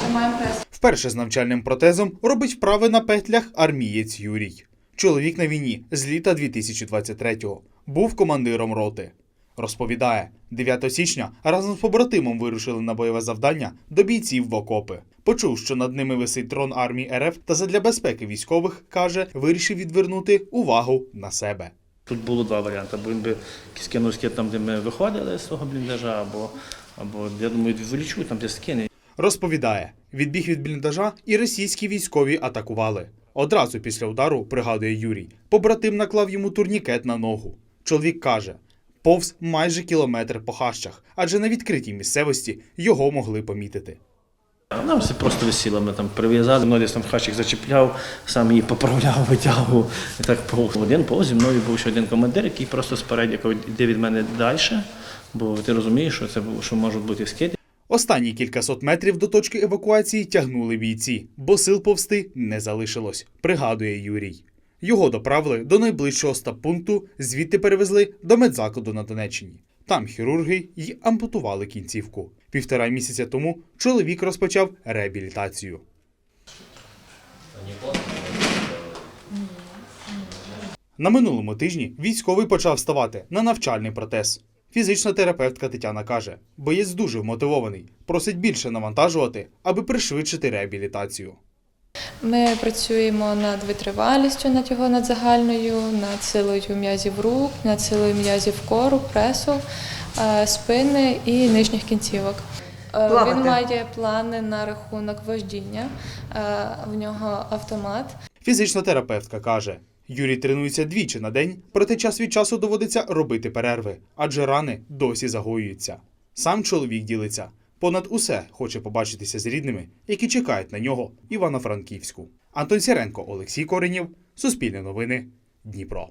Знімаємо прес. Вперше з навчальним протезом робить вправи на петлях армієць Юрій. Чоловік на війні з літа 2023-го. Був командиром роти. Розповідає, 9 січня разом з побратимом вирушили на бойове завдання до бійців в окопи. Почув, що над ними висить трон армії РФ та задля безпеки військових, каже, вирішив відвернути увагу на себе. Тут було два варіанти. Або він би скинув скид там, де ми виходили з того бліндажа, або, або я думаю, відволічу там, де скине. Розповідає, відбіг від бліндажа і російські військові атакували. Одразу після удару, пригадує Юрій, побратим наклав йому турнікет на ногу. Чоловік каже, повз майже кілометр по хащах, адже на відкритій місцевості його могли помітити. Вона все просто висіла, ми там прив'язали, мною десь там хачик зачіпляв, сам її поправляв, витягував. І так повз. Один повз зі мною був ще один командир, який просто спереді йде від мене далі, бо ти розумієш, що це що можуть бути скиди. Останні кількасот метрів до точки евакуації тягнули бійці, бо сил повсти не залишилось, пригадує Юрій. Його доправили до найближчого стаб-пункту, звідти перевезли до медзакладу на Донеччині. Там хірурги й ампутували кінцівку. Півтора місяця тому чоловік розпочав реабілітацію. На минулому тижні військовий почав ставати на навчальний протез. Фізична терапевтка Тетяна каже, боєць дуже вмотивований, просить більше навантажувати, аби пришвидшити реабілітацію. Ми працюємо над витривалістю, над його над загальною, над силою м'язів рук, над силою м'язів кору, пресу, е, спини і нижніх кінцівок. Е, Плавати. Він має плани на рахунок вождіння, е, в нього автомат. Фізична терапевтка каже, Юрій тренується двічі на день, проте час від часу доводиться робити перерви, адже рани досі загоюються. Сам чоловік ділиться. Понад усе хоче побачитися з рідними, які чекають на нього Івано-Франківську. Антон Сіренко, Олексій Коренів, Суспільне новини, Дніпро.